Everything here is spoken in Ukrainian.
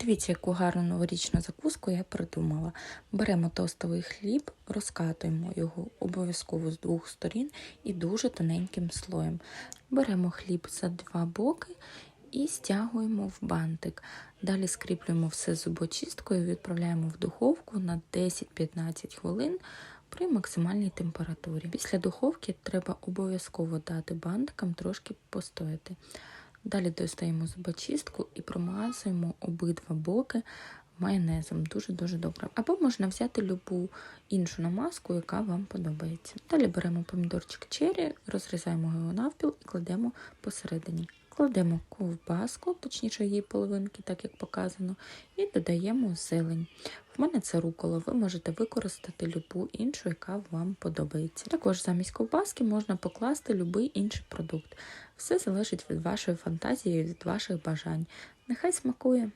Дивіться, яку гарну новорічну закуску я придумала. Беремо тостовий хліб, розкатуємо його обов'язково з двох сторін і дуже тоненьким слоєм. Беремо хліб за два боки і стягуємо в бантик. Далі скріплюємо все зубочисткою, відправляємо в духовку на 10-15 хвилин при максимальній температурі. Після духовки треба обов'язково дати бантикам трошки постояти. Далі достаємо зубочистку і промазуємо обидва боки майонезом. Дуже-дуже добре. Або можна взяти любу іншу намазку, яка вам подобається. Далі беремо помідорчик черрі, розрізаємо його навпіл і кладемо посередині. Кладемо ковбаску, точніше її половинки, так як показано, і додаємо зелень. В мене це рукола, ви можете використати любу іншу, яка вам подобається. Також замість ковбаски можна покласти будь-який інший продукт. Все залежить від вашої фантазії, від ваших бажань. Нехай смакує!